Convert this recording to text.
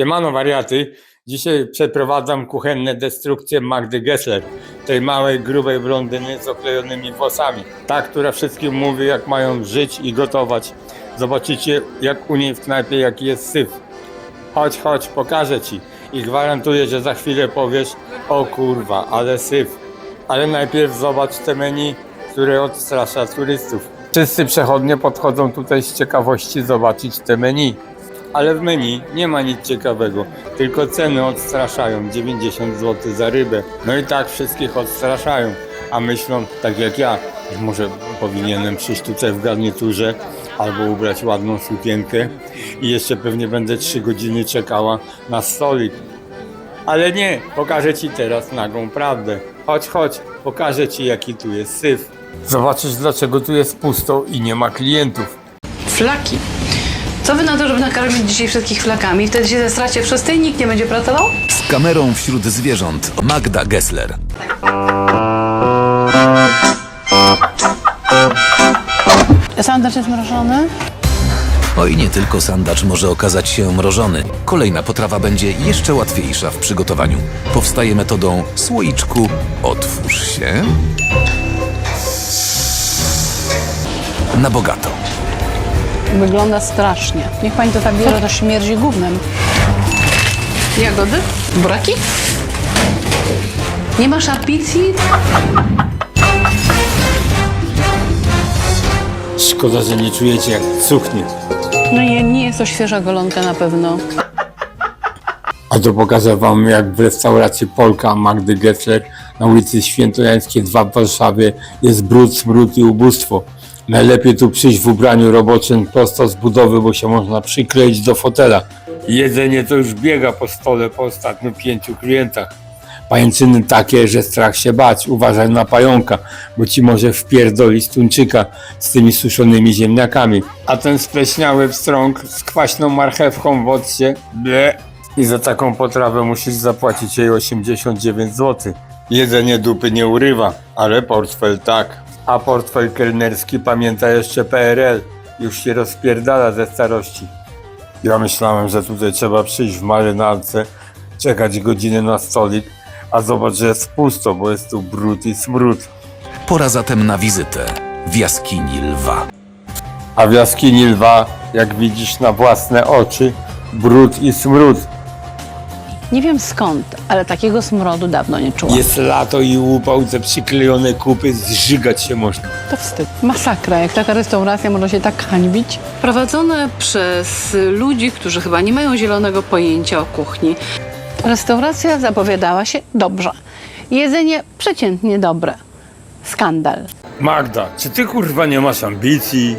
Siemano wariaty, dzisiaj przeprowadzam kuchenne destrukcje Magdy Gessler, tej małej, grubej blondyny z oklejonymi włosami. Ta, która wszystkim mówi jak mają żyć i gotować. Zobaczycie jak u niej w knajpie jaki jest syf. Chodź, chodź, pokażę ci i gwarantuję, że za chwilę powiesz o kurwa, ale syf. Ale najpierw zobacz te menu, które odstrasza turystów. Wszyscy przechodnie podchodzą tutaj z ciekawości zobaczyć te menu. Ale w menu nie ma nic ciekawego, tylko ceny odstraszają 90 zł za rybę. No i tak wszystkich odstraszają, a myślą, tak jak ja, że może powinienem przyjść tutaj w garniturze albo ubrać ładną sukienkę i jeszcze pewnie będę 3 godziny czekała na stolik. Ale nie, pokażę ci teraz nagą prawdę. Chodź, chodź, pokażę ci jaki tu jest syf. Zobaczysz dlaczego tu jest pusto i nie ma klientów. Flaki. Co wy na to, żeby nakarmić dzisiaj wszystkich flakami? Wtedy się zestracie wszyscy i nikt nie będzie pracował? Z kamerą wśród zwierząt Magda Gessler. Sandacz jest mrożony. Oj, nie tylko sandacz może okazać się mrożony. Kolejna potrawa będzie jeszcze łatwiejsza w przygotowaniu. Powstaje metodą słoiczku otwórz się. Na bogato. Wygląda strasznie. Niech pani to tak bierze, to śmierdzi gównem. Jagody? Buraki? Nie masz apicji? Szkoda, że nie czujecie jak cuchnie. No nie, nie jest to świeża golonka na pewno. A to pokażę wam, jak w restauracji Polka Magdy Gessler na ulicy Świętojańskiej 2 w Warszawie jest brud, smród i ubóstwo. Najlepiej tu przyjść w ubraniu roboczym prosto z budowy, bo się można przykleić do fotela. Jedzenie to już biega po stole po ostatnich pięciu klientach. Pajęczyny takie, że strach się bać. Uważaj na pająka, bo ci może wpierdolić tuńczyka z tymi suszonymi ziemniakami. A ten spleśniały wstrąg z kwaśną marchewką w occie, ble. I za taką potrawę musisz zapłacić jej 89 zł. Jedzenie dupy nie urywa, ale portfel tak. A portfel kelnerski pamięta jeszcze PRL. Już się rozpierdala ze starości. Ja myślałem, że tutaj trzeba przyjść w marynarce, czekać godzinę na stolik, a zobacz, że jest pusto, bo jest tu brud i smród. Pora zatem na wizytę w jaskini lwa. A w jaskini lwa, jak widzisz na własne oczy, brud i smród. Nie wiem skąd, ale takiego smrodu dawno nie czułam. Jest lato i upał, te przyklejone kupy, zżygać się można. To wstyd. Masakra, jak taka restauracja może się tak hańbić. Prowadzone przez ludzi, którzy chyba nie mają zielonego pojęcia o kuchni. Restauracja zapowiadała się dobrze. Jedzenie przeciętnie dobre. Skandal. Magda, czy ty kurwa nie masz ambicji?